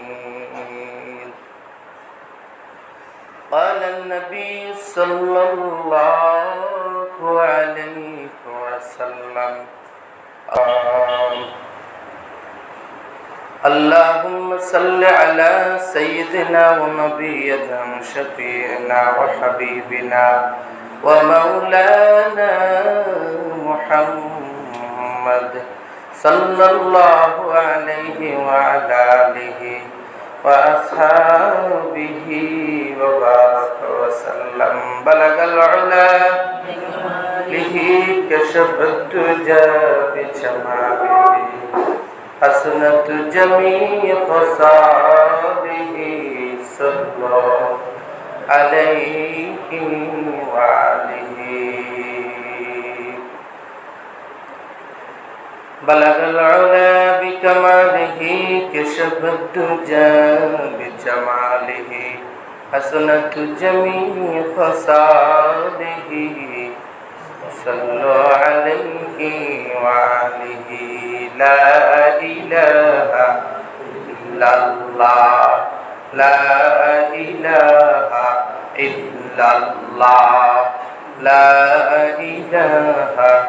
للعالمين قال النبي صلى الله عليه وسلم آم. اللهم صل على سيدنا ونبينا شفيعنا وحبيبنا ومولانا محمد صلى الله عليه وعلى آله وأصحابه وبارك وسلم بلغ العلا به كشف الدجى بجماله حسنة جميع خصاله صلى عليه وعليه بلغ العلا بكماله كشف الدجى بجماله حسنة جميع خصاله صلوا عليه وعليه لا إله إلا الله لا إله إلا الله لا إله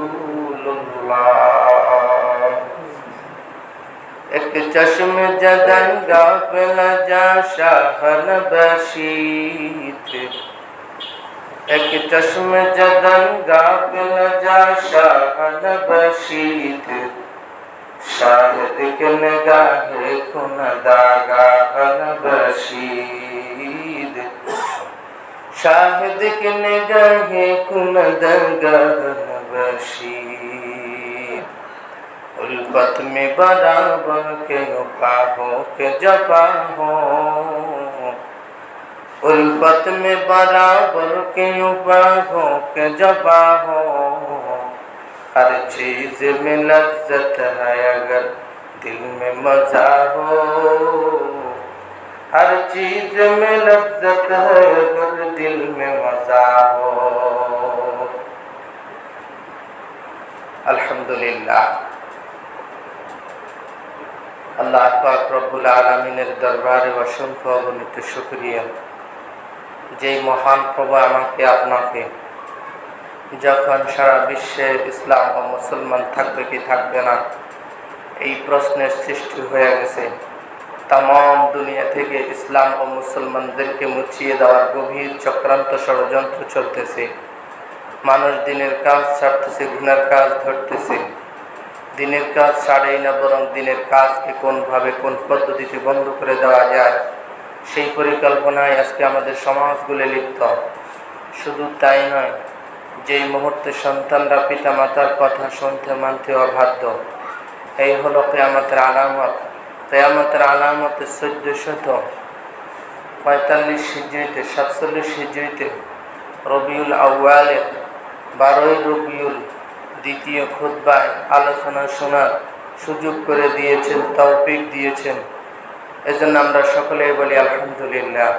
এক চশম জদন গাফল যা শাহন বশীত এক চশম জদন গাফল যা শাহন বশীত শাহদ के निगाह खुन दागा बशीद शाहिद के निगाह खुन दागा बशीद उल्फत में बराबर के पाहो के जपा हो। उल्फत में बराबर के पाहो के जपा हो। हर चीज़ में लज्जत है अगर दिल में मज़ा हो। हर चीज़ में लज्जत है अगर दिल में मज़ा हो। अल्हम्दुलिल्लाह। আল্লাহ পাক রব্বুল আলমিনের দরবারে অসংখ্য অগণিত শুক্রিয়া। যেই মহান প্রভু আমাকে আপনাকে, যখন সারা বিশ্বে ইসলাম ও মুসলমান থাকবে কি থাকবে না, এই প্রশ্নের সৃষ্টি হয়ে গেছে। তাম দুনিয়া থেকে ইসলাম ও মুসলমানদেরকে মুছিয়ে দেওয়ার গভীর চক্রান্ত ষড়যন্ত্র চলতেছে। মানুষ দিনের কাজ ছাড়তেছে গুণের কাজ ধরতেছে। দিনের কাজ ছাড়েই না, বরং দিনের কাজকে কোনভাবে, কোন পদ্ধতিতে বন্ধ করে দেওয়া যায়, সেই পরিকল্পনায় আজকে আমাদের সমাজগুলি লিপ্ত। শুধু তাই নয়, যেই মুহূর্তে সন্তানরা পিতা মাতার কথা শুনতে, মানতে অবাধ্য, এই হলো কেয়ামতের আলামত। কেয়ামতের আলামতে চোদ্দশত পঁয়তাল্লিশ হিজড়িতে, সাতচল্লিশ হিজড়িতে রবিউল আউয়ালের বারোই রবিউল দ্বিতীয় খুদ্বায় আলোচনা শোনার সুযোগ করে দিয়েছেন তৌফিক দিয়েছেন এজন্য আমরা সকলেই বলি আলহামদুলিল্লাহ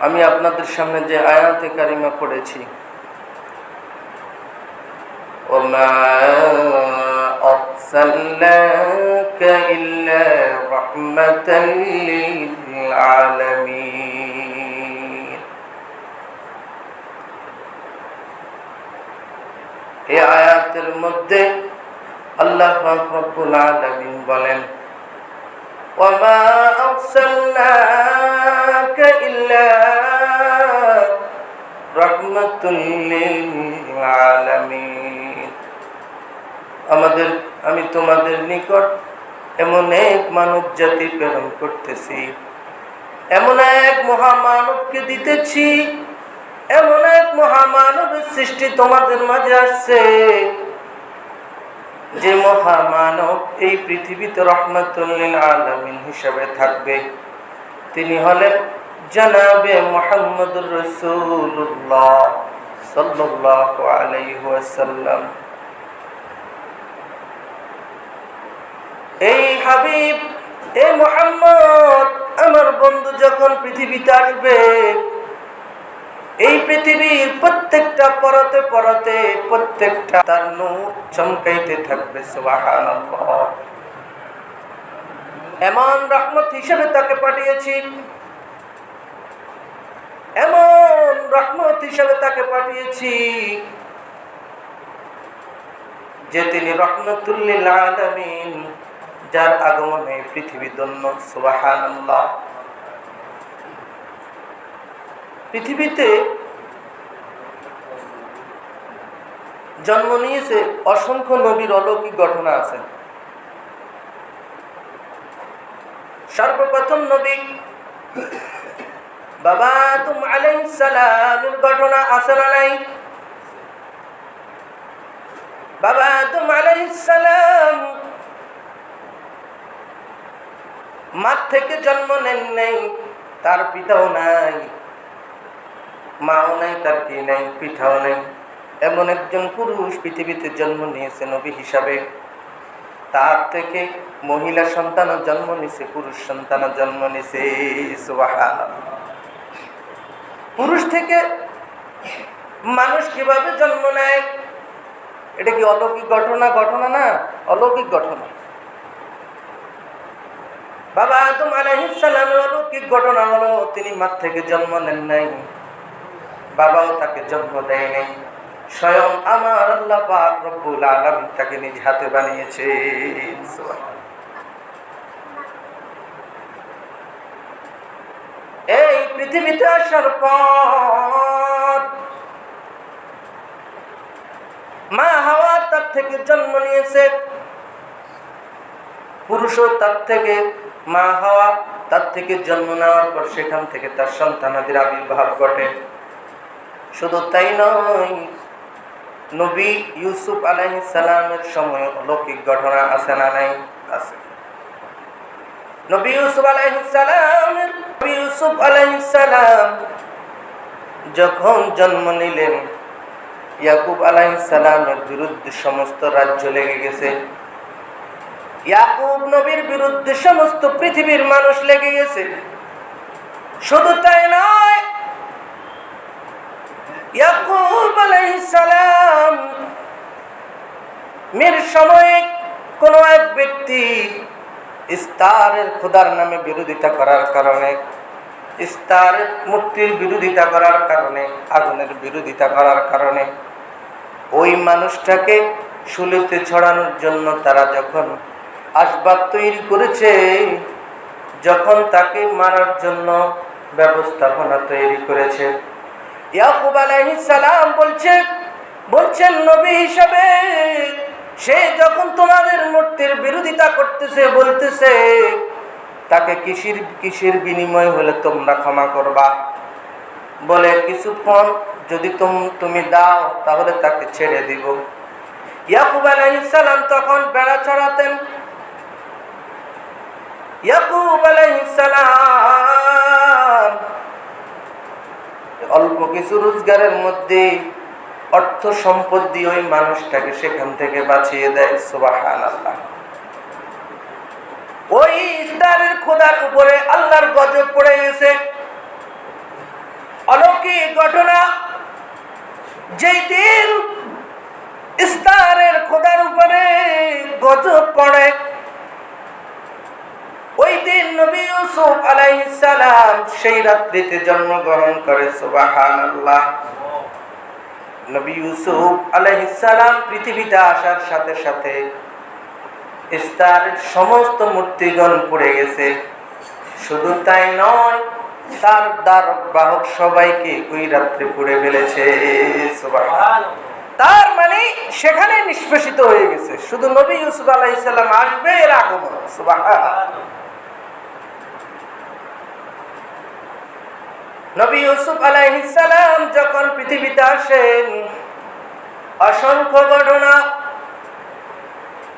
আমি আপনাদের সামনে যে আয়াতে কারিমা পড়েছি وما أرسلناك إلا رحمة للعالمين এই আয়াতের মধ্যে আল্লাহ রব্বুল আলামিন বলেন وما أرسلناك إلا رحمة للعالمين আমাদের আমি তোমাদের নিকট এমন এক মানব জাতি প্রেরণ করতেছি এমন এক মহামানবকে দিতেছি এমন এক মহামানবের সৃষ্টি তোমাদের মাঝে আসছে যে মহামানব এই পৃথিবীতে রহমতুল্লিল আলমিন হিসাবে থাকবে, তিনি হলেন জানাবে মোহাম্মদুর রসুল্লাহ সাল্লাহ আলাইসাল্লাম এই হাবিব এই মোহাম্মদ, আমার বন্ধু যখন পৃথিবীতে আসবে এই পৃথিবীর প্রত্যেকটা পরতে পরতে প্রত্যেকটা তার নূর চমকাইতে থাকবে এমন রহমত হিসেবে তাকে পাঠিয়েছি। এমন রহমত হিসেবে তাকে পাঠিয়েছি যে তিনি রহমতুল্লিল আলামিন, যার আগমনে পৃথিবী দন্য সুবহানাল্লাহ। পৃথিবীতে জন্ম নিয়েছে অসংখ্য নবীর অলৌকিক ঘটনা আছে। সর্বপ্রথম নবী বাবা তুম আলাইসালামের ঘটনা আছে না নাই? বাবা তুম আলাইসালাম মার থেকে জন্ম নেন নেই, তার পিতাও নাই। মাও নাই, তার কি নাই পিঠাও নাই। এমন একজন পুরুষ পৃথিবীতে জন্ম নিয়েছে নবী হিসাবে। তার থেকে মহিলা সন্তানও জন্ম নিছে, পুরুষ সন্তানও জন্ম নিছে। পুরুষ থেকে মানুষ কীভাবে জন্ম নেয়? এটা কি অলৌকিক ঘটনা? ঘটনা না, অলৌকিক ঘটনা। বাবা আলাইসালামের অলৌকিক ঘটনা হলো, তিনি মার থেকে জন্ম নেন নাই। বাবাও তাকে জন্ম দেয় নাই। স্বয়ং আমার আল্লাহ রব্বুল তাকে নিজ হাতে বানিয়েছে। এই পৃথিবীতে আসার পর মা হাওয়া তার থেকে জন্ম নিয়েছে। পুরুষও তার থেকে, মা হাওয়া তার থেকে জন্ম নেওয়ার পর সেখান থেকে তার সন্তানাদের আবির্ভাব ঘটে। শুধু তাই নয়, নবী ইউসুফ আলাইহিস সালামের সময় অলৌকিক ঘটনা আছে না নাই? আছে। যখন জন্ম নিলেন, ইয়াকুব আলাইহিস সালামের বিরুদ্ধে সমস্ত রাজ্য লেগে গেছে। ইয়াকুব নবীর বিরুদ্ধে সমস্ত পৃথিবীর মানুষ লেগে গেছে। শুধু তাই নয় ইয়াকুব আলাইসালাম মের সময়ে কোনো এক ব্যক্তি ইস্তারের খোদার নামে বিরোধিতা করার কারণে, ইস্তারের মুক্তির বিরোধিতা করার কারণে, আগুনের বিরোধিতা করার কারণে, ওই মানুষটাকে শুলিতে ছড়ানোর জন্য তারা যখন আসবাব তৈরি করেছে, যখন তাকে মারার জন্য ব্যবস্থাপনা তৈরি করেছে ইয়াকুব সালাম বলছে, বলছেন নবী হিসাবে, সে যখন তোমাদের মূর্তির বিরোধিতা করতেছে, বলতেছে, তাকে কিসির, কিসের বিনিময় হলে তোমরা ক্ষমা করবা? বলে, কিছুক্ষণ যদি তুমি দাও, তাহলে তাকে ছেড়ে দিব। ইয়াকুব আলাইহিস তখন বেড়া চড়াতেন। ইয়াকুব আলাইহিস সালাম অল্প কিছু রোজগারের মধ্যে অর্থ সম্পদ দিয়ে ওই মানুষটাকে সেখান থেকে বাঁচিয়ে দেয় সুবাহান আল্লাহ ওই ইস্তারের খোদার উপরে আল্লাহর গজব পড়ে গেছে। অলৌকিক ঘটনা, যেই দিন ইস্তারের খোদার উপরে গজব পড়ে নবী ইউসুফ সেই রাত্রিতে জন্মগ্রহণ করে, সুবহানাল্লাহ। নবী ইউসুফ পৃথিবীতে আসার সাথে সাথে সমস্ত মূর্তিগণ পড়ে গেছে। শুধু তাই নয়, তার দ্বার বাহক সবাইকে ওই রাত্রে পুড়ে ফেলেছে তার মানে সেখানে নিষ্পেষিত হয়ে গেছে। শুধু নবী ইউসুফ আলাইসাল্লাম আসবে এর আগমন সুবহান। নবী ইউসুফ আলাইহিসসালাম যখন পৃথিবীতে আসেন, অসংখ্য ঘটনা।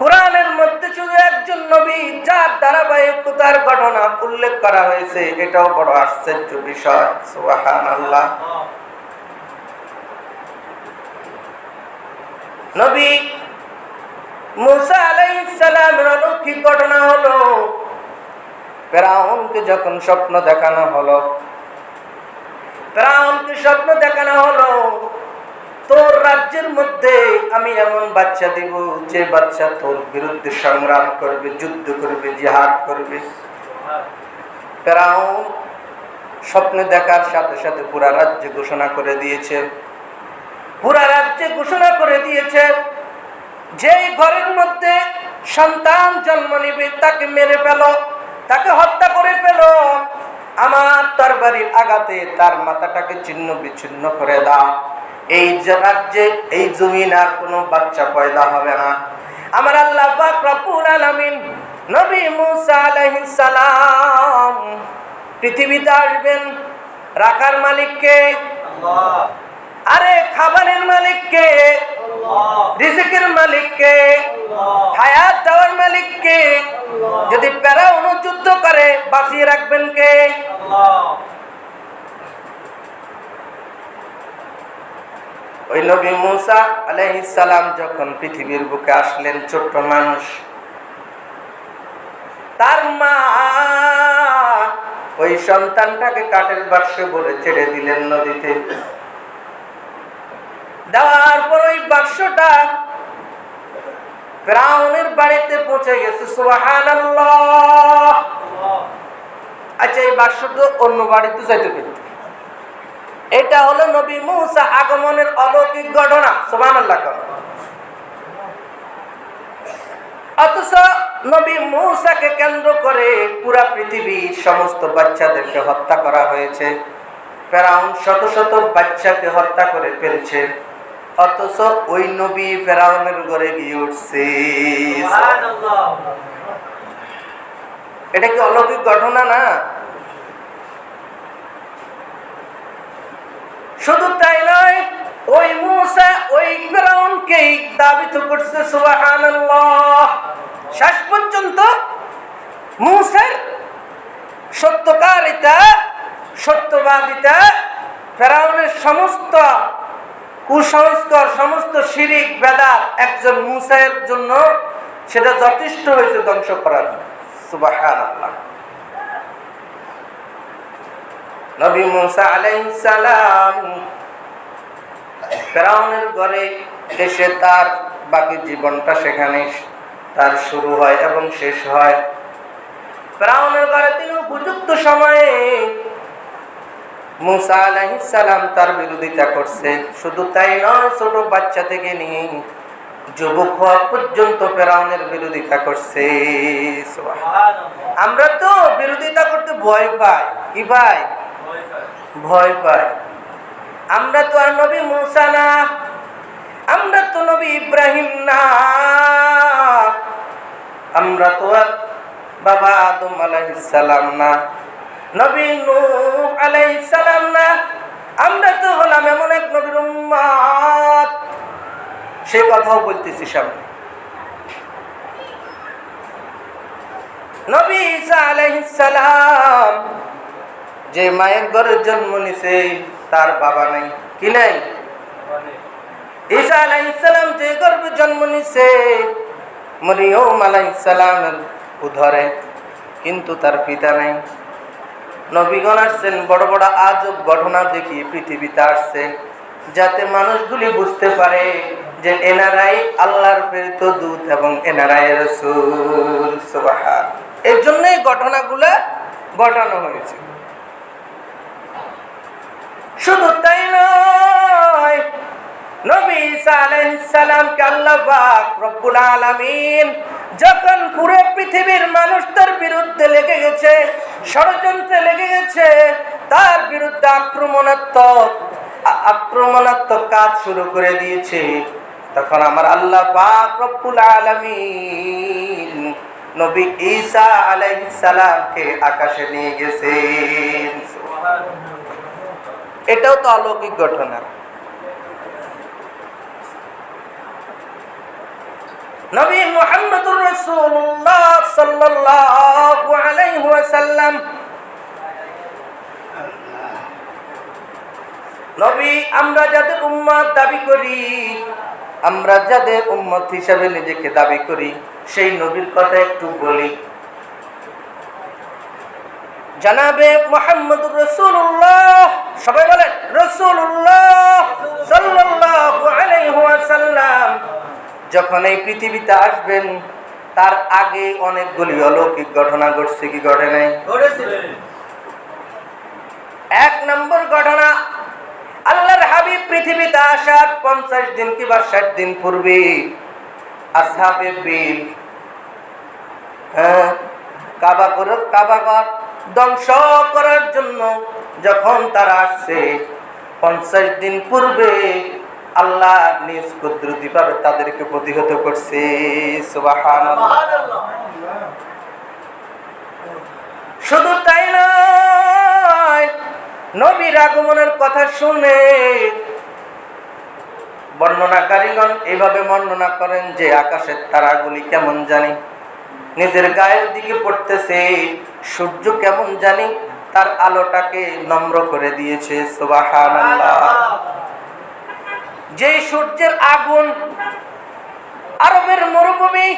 কোরআনের মধ্যে শুধু একজন নবী, যার ধারাবাহিকতার ঘটনা উল্লেখ করা হয়েছে, এটাও বড় আশ্চর্য বিষয়। সুবহানাল্লাহ। নবী মুসা আলাইহিস সালামের অলৌকিক ঘটনা হলো, ফেরাউনকে যখন স্বপ্ন দেখানো হলো ফেরাউনকে স্বপ্ন দেখানো হলো, তোর রাজ্যের মধ্যে আমি এমন বাচ্চা দিব যে বাচ্চা তোর বিরুদ্ধে সংগ্রাম করবে, যুদ্ধ করবে, জিহাদ করবে। ফেরাউন স্বপ্নে দেখার সাথে সাথে পুরা রাজ্য ঘোষণা করে দিয়েছে। পুরা রাজ্যে ঘোষণা করে দিয়েছে যেই ঘরের মধ্যে সন্তান জন্ম নিবে, তাকে মেরে ফেল, তাকে হত্যা করে তরবারির আঘাতে তার মাথাটাকে ছিন্ন বিচ্ছিন্ন করে দাও। এই রাজ্যে এই জমিন আর কোনো বাচ্চা পয়দা হবে না। আমার আল্লাহ রব্বুল আলামিন নবী মুসা আলাইহিস সালাম পৃথিবীতে আসবেন রাখার মালিককে আরে খাবারের মালিককে রিজিকের মালিককে হায়াত দেওয়ার মালিককে যদি প্যারা অনুযুদ্ধ করে বাঁচিয়ে রাখবেন কে? ওই নবী মুসা আলাইহিস যখন পৃথিবীর বুকে আসলেন ছোট্ট মানুষ, তার মা ওই সন্তানটাকে কাঠের বাক্সে ভরে ছেড়ে দিলেন নদীতে। দেওয়ার পর ওই বাক্সটা ফেরাউনের বাড়িতে পৌঁছে গেছে। সুবহানাল্লাহ। আচ্ছা এই বাক্স তো অন্য বাড়িতে যাইতে পেত এটা হলো নবী মুসা আগমনের অলৌকিক ঘটনা। সুবহানাল্লাহ কর। অথচ নবী মুসাকে কেন্দ্র করে পুরা পৃথিবীর সমস্ত বাচ্চাদেরকে হত্যা করা হয়েছে। ফেরাউন শত শত বাচ্চাকে হত্যা করে ফেলছে। অথচ ওই নবী ফেরাউনের ঘরে গিয়ে উঠছে। এটা কি অলৌকিক ঘটনা না? শুধু তাই নয়, ওই মুসা, ওই ফেরাউনকেই দাবিত করছে, সুবহানাল্লাহ। শেষ পর্যন্ত মুসার সত্যকারিতা, সত্যবাদিতা, ফেরাউনের সমস্ত কুসংস্কার, সমস্ত শিরিক, বেদাত একজন মুসাইয়ের জন্য সেটা যথেষ্ট হয়েছে ধ্বংস করার সুবহানাল্লাহ। নবী মুসা আলাইহিস সালাম ফেরাউনের ঘরে এসে তার বাকি জীবনটা সেখানে তার শুরু হয় এবং শেষ হয়। ফেরাউনের ঘরে তিনি উপযুক্ত সময়ে মুসা আলাইহিস সালাম তার বিরোধিতা করছে। শুধু তাই নয়, ছোট বাচ্চা থেকে নিয়ে যুবক হওয়া পর্যন্ত ফেরাউনের বিরোধিতা করছে। আমরা তো বিরোধিতা করতে ভয় পাই। কি পাই ভয় পাই আমরা তো আর নবী মুসা না, আমরা তো নবী ইব্রাহিম না। আমরা তো আর বাবা আদম আলাইহিস সালাম না, নবী নূহ আলাইহিস সালাম না। আমরা তো হলাম এমন এক নবীর উম্মত সে কথাও বলতেছি সামনে। নবী ঈসা আলাইহিস সালাম যে মায়ের ঘরে জন্ম নিছে, তার বাবা নাই। কি নাই? ঈসা আলাইহিস সালাম যে গর্ভে জন্ম নিছে, মরিয়ম আলাইহিস সালামের উদরে কিন্তু তার পিতা নাই। নবীগণ আসছেন, বড় বড় আজব ঘটনা দেখি পৃথিবীতে আসছে, যাতে মানুষগুলি বুঝতে পারে যে এনারাই আল্লাহর প্রেরিত দূত এবং এনারাই রসুল এর জন্যই ঘটনাগুলা ঘটানো হয়েছে। শুধু তাই নয়, নবী সালামকে আল্লাহ রব্বুল আলামিন যখন পুরো পৃথিবীর মানুষ তার বিরুদ্ধে লেগে গেছে, ষড়যন্ত্রে লেগে গেছে, তার বিরুদ্ধে আক্রমণাত্মক আক্রমণাত্মক কাজ শুরু করে দিয়েছে। তখন আমার আল্লাহ পাক রব্বুল আলামিন নবী ঈসা আলাইহিস সালামকে আকাশে নিয়ে গেছেন এটাও তো অলৌকিক ঘটনা। নবী রাসূলুল্লাহ সাল্লাল্লাহু আলাইহি ওয়াসাল্লাম। নবী, আমরা যাদের উম্মত দাবি করি, আমরা যাদের উম্মত হিসাবে নিজেকে দাবি করি, সেই নবীর কথা একটু বলি। জানাবে মোহাম্মদ রসুল্লাহ সবাই বলেন রসুল্লাহ আলাইহি যখন এই পৃথিবীতে আসবেন তার আগে অনেকগুলি অলৌকিক ঘটনা ঘটছে কি ঘটে নাই? এক নম্বর ঘটনা আল্লাহর হাবিব পৃথিবীতে আসার পঞ্চাশ দিন কিংবা ষাট দিন পূর্বে আসহাবে বিল হ্যাঁ কাবা করে ধ্বংস করার জন্য যখন তারা আসছে, পঞ্চাশ দিন পূর্বে আল্লাহ নিজ কুদরতি ভাবে তাদেরকে প্রতিহত করছে। শুধু তাই নয়, নবীর আগমনের কথা শুনে বর্ণনাকারীগণ এইভাবে বর্ণনা করেন যে আকাশের তারাগুলি কেমন জানি। নিজের গায়ের দিকে পড়তেছে। সূর্য কেমন জানি তার আলোটাকে নম্র করে দিয়েছে। যে সূর্যের আগুন আরবের মরুভূমি,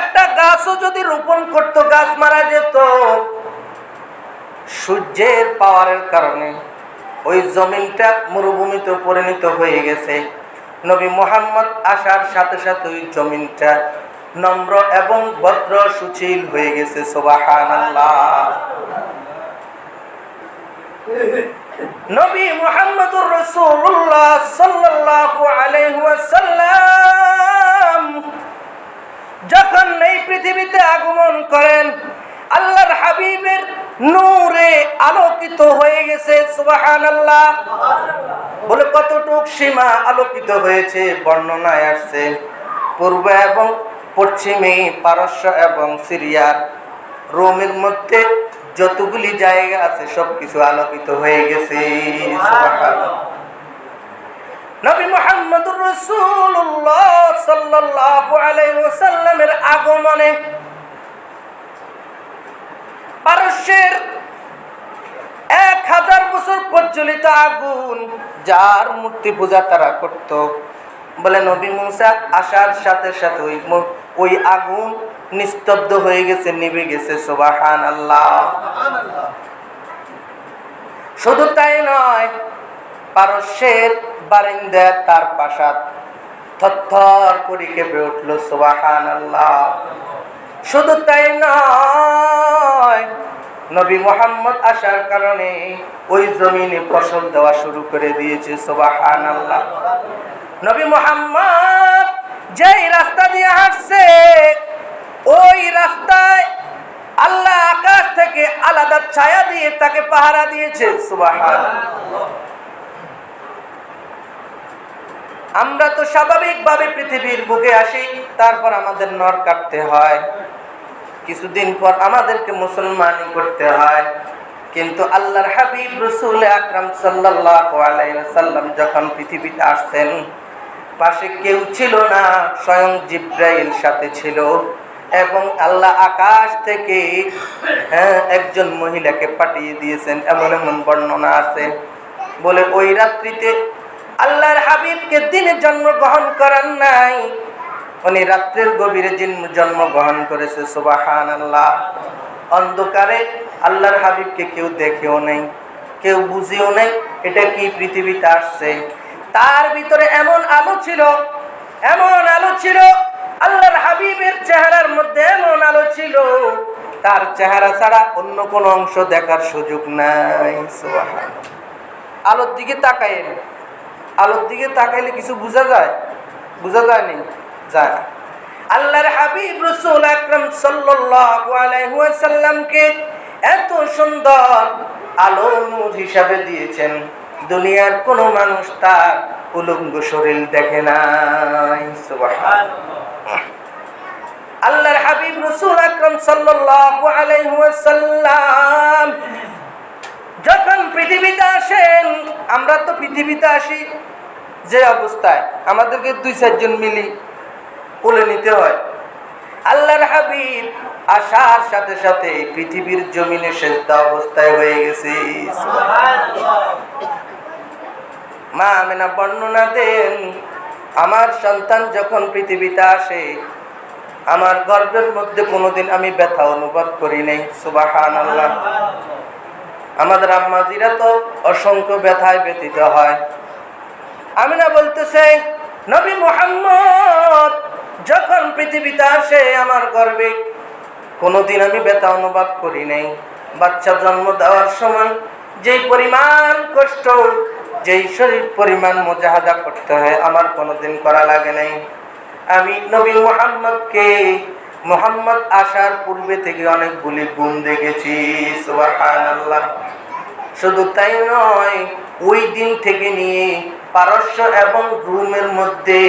একটা গাছও যদি রোপণ করত, গাছ মারা যেত। সূর্যের পাওয়ারের কারণে ওই জমিনটা মরুভূমিতে পরিণত হয়ে গেছে। নবী মোহাম্মদ আসার সাথে সাথে ওই জমিনটা নম্র এবং ভদ্র সুশীল হয়ে গেছে যখন এই পৃথিবীতে আগমন করেন, আল্লাহর হাবিবের নূরে আলোকিত হয়ে গেছে, সুবহানাল্লাহ। বলে কতটুক সীমা আলোকিত হয়েছে, বর্ণনায় আসছে। পূর্ব এবং পশ্চিমে, পারস্য এবং সিরিয়ার রোমের মধ্যে যতগুলি জায়গা আছে, সবকিছু আলোকিত হয়ে গেছে। আগমনে পারস্যের এক হাজার বছর প্রজ্বলিত আগুন, যার মূর্তি পূজা তারা করত। বলে নবী মুসা আসার সাথে সাথে ওই ওই আগুন নিস্তব্ধ হয়ে গেছে, নিভে গেছে। সুবাহান আল্লাহ শুধু তাই নয়, পারস্যের বারিন্দা তার পাশাত থরথর করে কেঁপে উঠল। সুবাহান আল্লাহ শুধু তাই নয়, নবী মোহাম্মদ আসার কারণে ওই জমিনে ফসল দেওয়া শুরু করে দিয়েছে। সুবাহান আল্লাহ নবী মোহাম্মদ যেই রাস্তা দিয়ে হাঁটছে, ওই রাস্তায় আল্লাহ আকাশ থেকে আলাদা ছায়া দিয়ে তাকে পাহারা দিয়েছে। আমরা তো স্বাভাবিকভাবে পৃথিবীর বুকে আসি, তারপর আমাদের নর কাটতে হয়। কিছুদিন পর আমাদেরকে মুসলমানি করতে হয়। কিন্তু আল্লাহর হাবিব রসুল আকরাম সাল্লাল্লাহু আলাইহি ওয়াসাল্লাম যখন পৃথিবীতে আসছেন পাশে কেউ ছিল না, স্বয়ং জিব্রাইল সাথে ছিল। এবং আল্লাহ আকাশ থেকে হ্যাঁ একজন মহিলাকে পাঠিয়ে দিয়েছেন, এমন এমন বর্ণনা আছে। বলে, ওই রাত্রিতে আল্লাহর হাবিবকে দিনে জন্মগ্রহণ করার নাই। উনি রাত্রের গভীরে জিন- জন্মগ্রহণ করেছে সুবাহান আল্লাহ অন্ধকারে আল্লাহর হাবিবকে কেউ দেখেও নেই, কেউ বুঝেও নেই, এটা কি পৃথিবীতে আসছে? তার ভিতরে এমন আলো ছিল, এমন আলো ছিল, আল্লাহর হাবিবের চেহারার মধ্যে এমন আলো ছিল। তার চেহারা ছাড়া অন্য কোনো অংশ দেখার সুযোগ নাই আলোর দিকে তাকায়েন আলোর দিকে তাকাইলে কিছু বোঝা যায়? বোঝা যায়নি? যায় না। আল্লাহর হাবিব রসুল আকরাম ওয়াসাল্লামকে এত সুন্দর আলো নূর হিসাবে দিয়েছেন। দুনিয়ার কোনো মানুষ তার উলঙ্গ শরীর দেখে সুবহানাল্লাহ। আল্লাহর হাবিব রসুল আকরাম ওয়াসাল্লাম যখন পৃথিবীতে আসেন, আমরা তো পৃথিবীতে আসি, যে অবস্থায় আমাদেরকে দুই চারজন মিলি কোলে নিতে হয়। আল্লাহর হাবিব আসার সাথে সাথে পৃথিবীর জমিনে সেজদা অবস্থায় হয়ে গেছে। মা আমেনা বর্ণনা দেন, আমার সন্তান যখন পৃথিবীতে আসে, আমার গর্বের মধ্যে কোনোদিন আমি ব্যথা অনুভব করি নাই। সুবাহান আল্লাহ আমাদের আম্মাজিরা তো অসংখ্য ব্যথায় ব্যতীত হয়। আমি না বলতেছে, নবী মোহাম্মদ যখন পৃথিবীতে আসে, আমার গর্বে কোনোদিন আমি ব্যথা অনুভব করি নাই। বাচ্চা জন্ম দেওয়ার সময় যে পরিমাণ কষ্ট যেই শরীর পরিমাণ মোজাহাদা করতে হয়, আমার কোনোদিন করা লাগে নাই। আমি নবী মোহাম্মদকে, মোহাম্মদ আসার পূর্বে থেকে অনেকগুলি গুণ দেখেছি শুধু তাই নয়, ওই দিন থেকে নিয়ে পারস্য এবং রুমের মধ্যে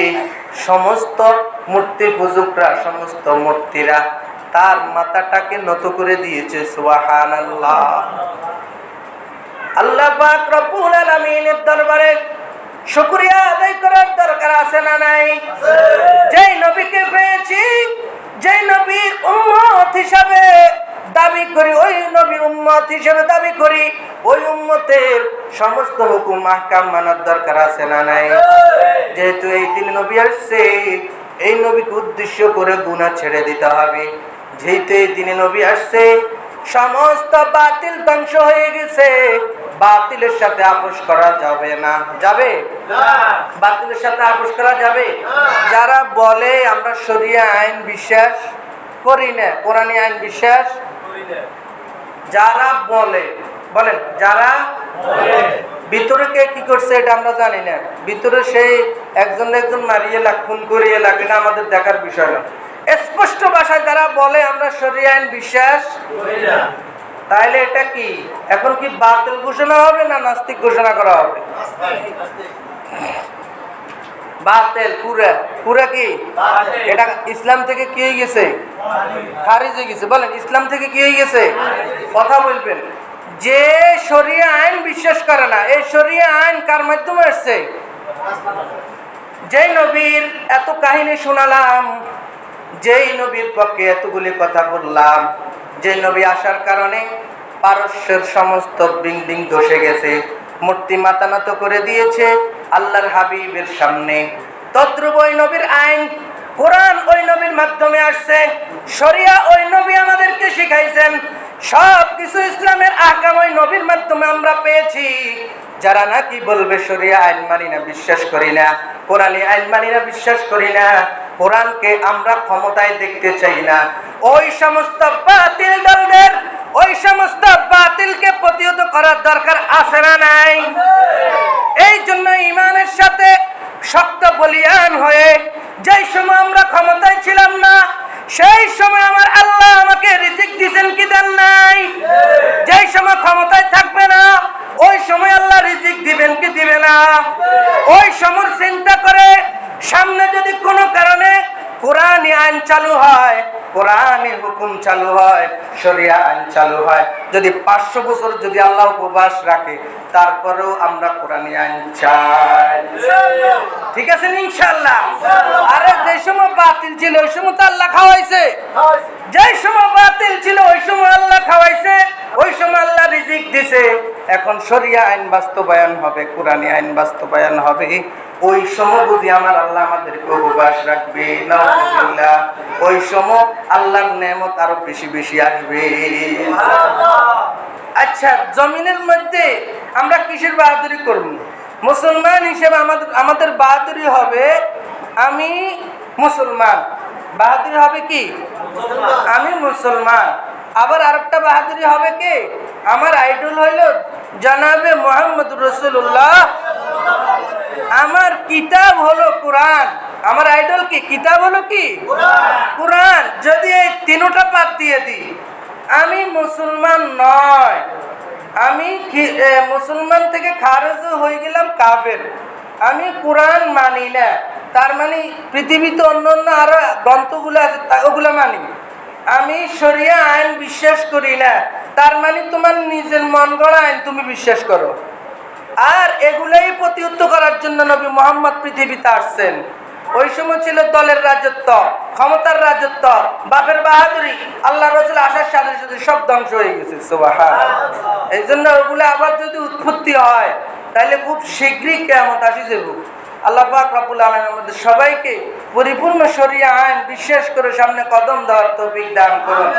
সমস্ত মূর্তি পূজকরা, সমস্ত মূর্তিরা তার মাথাটাকে নত করে দিয়েছে সুবাহান আল্লাহ আল্লাহ পাক রব্বুল আলামিনের দরবারে শুকরিয়া আদায় করার দরকার আছে না নাই? যেই নবীকে পেয়েছি, যেই নবীর উম্মত হিসাবে দাবি করি, ওই নবীর উম্মত হিসেবে দাবি করি, ওই উম্মতের সমস্ত হুকুম আহকাম মানার দরকার আছে না নাই? যেহেতু এই দিন নবী আসছে, এই নবীকে উদ্দেশ্য করে গুনাহ ছেড়ে দিতে হবে। যেহেতু এই দিনে নবী আসছে সমস্ত বাতিল ধ্বংস হয়ে গেছে। বাতিলের সাথে আপোষ করা যাবে না। যাবে? বাতিলের সাথে আপোষ করা যাবে? যারা বলে আমরা শরিয়া আইন বিশ্বাস করি না, কোরআনী আইন বিশ্বাস যারা বলে, বলেন, যারা ভিতরে কে কি করছে এটা আমরা জানি না। ভিতরে সেই একজন একজন মারিয়ে লাগ খুন করিয়ে লাগ এটা আমাদের দেখার বিষয় না। স্পষ্ট ভাষায় যারা বলে আমরা শরিয়া আইন বিশ্বাস তাহলে এটা কি? এখন কি বাতিল ঘোষণা হবে না নাস্তিক ঘোষণা করা হবে? বাতিল, পুরা। পুরা কি? এটা ইসলাম থেকে কি হয়ে গেছে? খারিজ হয়ে গেছে। বলেন, ইসলাম থেকে কি হয়ে গেছে? কথা বলবেন। যে শরিয়া আইন বিশ্বাস করে না, এই শরিয়া আইন কার মাধ্যমে আসছে? যে নবীর এত কাহিনী শোনালাম যেই নবীর পক্ষে এতগুলি কথা বললাম যে নবী আসার কারণে পারস্যের সমস্ত বিল্ডিং ধসে গেছে, মূর্তি মাতানত করে দিয়েছে আল্লাহর হাবিবের সামনে। তদ্রুপ ওই নবীর আইন, কোরআন ওই নবীর মাধ্যমে আসছে, শরিয়া ওই নবী আমাদেরকে শিখাইছেন সব কিছু ইসলামের আহকাম ওই নবীর মাধ্যমে আমরা পেয়েছি। যারা নাকি বলবে শরিয়া আইন মানি না, বিশ্বাস করি না, কোরআনী আইন মানি না, বিশ্বাস করি না কোরআনকে আমরা ক্ষমতায় দেখতে চাই না। ওই সমস্ত বাতিল দলদের, ওই সমস্ত বাতিলকে প্রতিহত করার দরকার আছে না নাই? এই জন্য ইমানের সাথে শক্ত বলিয়ান হয়ে, যেই সময় আমরা ক্ষমতায় ছিলাম না সেই সময় আমার আল্লাহ আমাকে রিজিক দিয়েছেন কি দেন নাই? যেই সময় ক্ষমতায় থাকবে না, ওই সময় আল্লাহ রিজিক দিবেন কি দিবে না? ওই সময় চিন্তা করে সামনে যদি কোনো কারণে কোরআনই আইন চালু হয় কোরআনের হুকুম চালু হয়, শরিয়া আইন চালু হয়, যদি পাঁচশো বছর যদি আল্লাহ উপবাস রাখে, তারপরেও আমরা কোরআনী আইন চাই। ঠিক আছে ইনশাল্লাহ আরে বাতিল ছিল ওই সময় তো আল্লাহ খাওয়াইছে। যে সময় বাতিল ছিল ওই সময় আল্লাহ খাওয়াইছে। ওই সময় আল্লাহ রিজিক দিছে। এখন শরিয়া আইন বাস্তবায়ন হবে কোরআনী আইন বাস্তবায়ন হবে। ওই সময় বুঝি আমার আল্লাহ আমাদেরকে উপবাস রাখবে নাউজুবিল্লাহ। ওই সময় আল্লাহর নেমত আরও বেশি বেশি আসবে। আচ্ছা জমিনের মধ্যে আমরা কিসের বাহাদুরি করব? মুসলমান হিসেবে আমাদের আমাদের বাহাদুরি হবে আমি মুসলমান। বাহাদুরি হবে কি? আমি মুসলমান। আবার আরেকটা বাহাদুরি হবে কি? আমার আইডল হইল জানাবে মোহাম্মদ রসুল্লাহ আমার কিতাব হলো কোরআন। আমার আইডল কি? কিতাব হলো কি? কোরআন। যদি এই তিনোটা পাত দিয়ে দিই আমি মুসলমান নয়। আমি মুসলমান থেকে খারেজ হয়ে গেলাম কাফের। আমি কোরআন মানি না। তার মানে পৃথিবীতে অন্য অন্য আরও গ্রন্থগুলো আছে ওগুলো মানি। আমি শরিয়া আইন বিশ্বাস করি না। তার মানে তোমার নিজের মন গড়া আইন তুমি বিশ্বাস করো। আর এগুলোই প্রতিহত করার জন্য নবী মোহাম্মদ পৃথিবীতে আসছেন। ওই সময় ছিল দলের রাজত্ব, ক্ষমতার রাজত্ব, বাপের বাহাদুরি। আল্লাহ রসুল আসার সাথে সাথে সব ধ্বংস হয়ে গেছে সুবহান। এই জন্য ওগুলো আবার যদি উৎপত্তি হয় তাহলে খুব শীঘ্রই কেমন আসি যাব আল্লাহ পাক রব্বুল আলম আমাদের সবাইকে পরিপূর্ণ সরিয়ে আইন বিশ্বাস করে সামনে কদম দেওয়ার তৌফিক দান করুন।